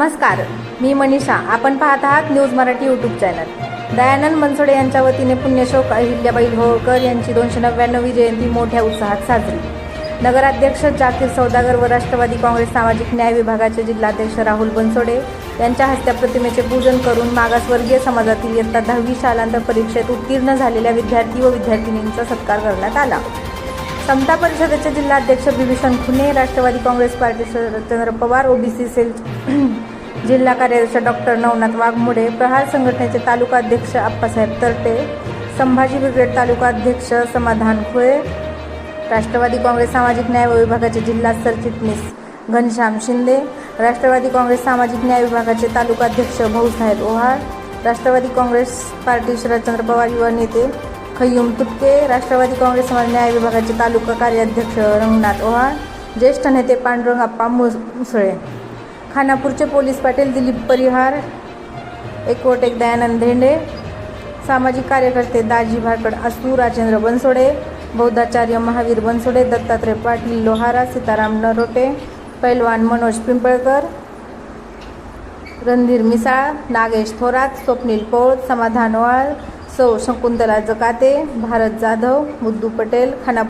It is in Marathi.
नमस्कार मी मनीषा. आपण पाहत आहात news Marathi YouTube channel Dayanand Mansode यांच्या वतीने पुण्यशोक अहिल्याबाई होळकर यांची दोनशे नव्याण्णवी जयंती मोठ्या उत्साहात साजरी. नगराध्यक्ष जाकीर सौदागर व राष्ट्रवादी काँग्रेस सामाजिक न्याय विभागाचे जिल्हाध्यक्ष राहुल बनसोडे यांच्या हस्ते प्रतिमेचे पूजन करून मागासवर्गीय समाजातील इयत्ता दहावी शालांतर परीक्षेत उत्तीर्ण झालेल्या विद्यार्थी व विद्यार्थिनींचा सत्कार करण्यात आला. समता परिषदेचे जिल्हाध्यक्ष Bibhishan Khune Rashtrawadi Congress party Chandra Pawar OBC cell जिल्हा कार्याध्यक्ष डॉक्टर नवनाथ वाघमोडे प्रहार संघटनेचे तालुका अध्यक्ष आप्पासाहेब तरटे संभाजी ब्रिगेड तालुका अध्यक्ष समाधान खुळे राष्ट्रवादी काँग्रेस सामाजिक न्याय विभागाचे जिल्हा सरचिटणीस घनश्याम शिंदे राष्ट्रवादी काँग्रेस सामाजिक न्याय विभागाचे तालुका अध्यक्ष भाऊसाहेब ओहाळ राष्ट्रवादी काँग्रेस पार्टी शरदचंद्र पवार युवा नेते खय्यूम तुटके राष्ट्रवादी काँग्रेस समाज न्याय विभागाचे तालुका कार्याध्यक्ष रंगनाथ ओहाळ ज्येष्ठ नेते पांडुरंग आप्पा मुस मुसळे. खानापूरचे पोलीस पाटील दिलीप परिहार एकवटेक दयानंद धेंडे सामाजिक कार्यकर्ते दाजी भाकड असू राजेंद्र बनसोडे बौद्धाचार्य महावीर बनसोडे दत्तात्रय पाटील लोहारा सीताराम नरोटे पैलवान मनोज पिंपळकर रणधीर मिसाळ नागेश थोरात स्वप्नील पोळ समाधान वाळ सौ शकुंतला जकाते भारत जाधव मुद्दू पटेल खाना